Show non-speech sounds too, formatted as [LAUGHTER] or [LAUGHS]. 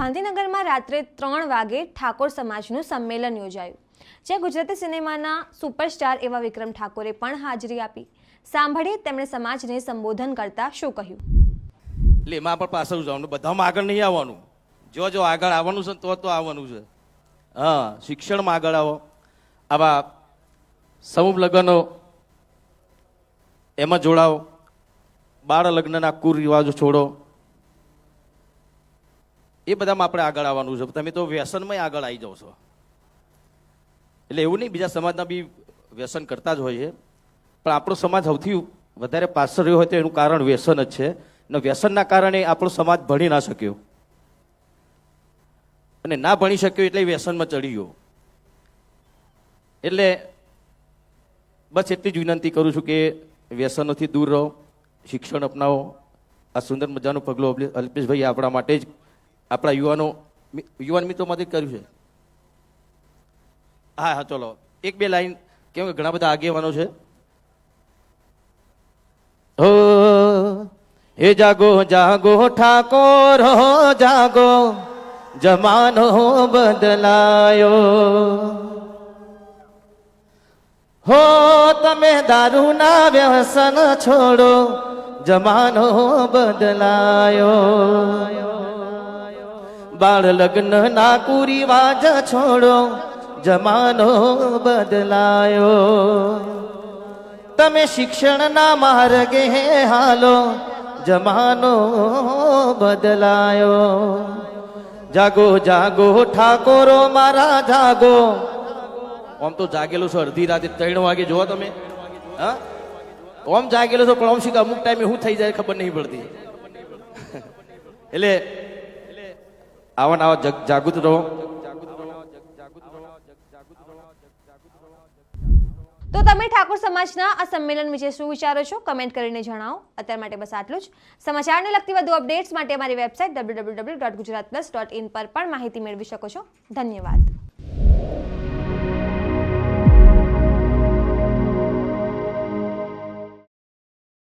ગાંધીનગરમાં રાત્રે ત્રણ વાગે ઠાકોર સમાજનું સંમેલન યોજાયું, જ્યાં ગુજરાતી સિનેમાના સુપરસ્ટાર એવા વિક્રમ ઠાકોરે પણ હાજરી આપી. સાંભળીએ તેમણે સમાજને સંબોધન કરતા શું કહ્યું. એટલે એમાં પણ પાછળ જવાનું બધામાં આગળ નહીં આવવાનું. જો જો આગળ આવવાનું છે તો તો આવવાનું છે. હા, શિક્ષણમાં આગળ આવો. આવા સમૂહ લગ્નો એમાં જોડાઓ. બાળ લગ્નના કુરિવાજો છોડો. એ બધામાં આપણે આગળ આવવાનું છે. તમે તો વ્યસનમાં આગળ આવી જાઓ છો. એટલે એવું નહીં, બીજા સમાજના બી વ્યસન કરતા જ હોય છે પણ આપણો સમાજ સૌથી વધારે પાછળ રહ્યો હોય તો એનું કારણ વ્યસન જ છે. અને વ્યસનના કારણે આપણો સમાજ ભણી ના શક્યો. અને ના ભણી શક્યો એટલે વ્યસનમાં ચડી ગયો. એટલે બસ એટલી જ વિનંતી કરું છું કે વ્યસનોથી દૂર રહો, શિક્ષણ અપનાવો. આ સુંદર મજાનું પગલું અલ્પે- અલ્પેશભાઈ આપણા માટે જ આપણા યુવાનો યુવાન મિત્રોમાંથી કર્યું છે. હા હા, ચલો. એક બે લાઈન, કેમ કે ઘણા બધા આગેવાનો છે. હો, હે જાગો જાગો, ઠાકોર, હો, જાગો, જમાનો બદલાયો. હો, તમે દારૂના વ્યસન છોડો, જમાનો બદલાયો. બાળ લગ્ન ના કુરિવાજ છોડો, જમાનો બદલાયો. તમે શિક્ષણના માર્ગે હાલો, જમાનો બદલાયો. જાગો જાગો, ઠાકોરો મારા જાગો. આમ તો જાગેલો છો અડધી રાતે ત્રણ વાગે, જોવો તમે. હા? ઓમ જાગેલો છો, પણ ઓમ શીખા, અમુક ટાઈમે શું થઈ જાય, ખબર નહીં પડતી. [LAUGHS] એટલે આવા આવા જગ- જાગૃત રહો. તો તમે ઠાકોર સમાજના આ સંમેલન વિશે શું વિચારો છો? કમેન્ટ કરીને જણાવો. અત્યાર માટે બસ આટલું જ. સમાચારને લગતી વધુ અપડેટ્સ માટે અમારી વેબસાઇટ ડબલ્યુ પર પણ માહિતી મેળવી શકો છો. ધન્યવાદ.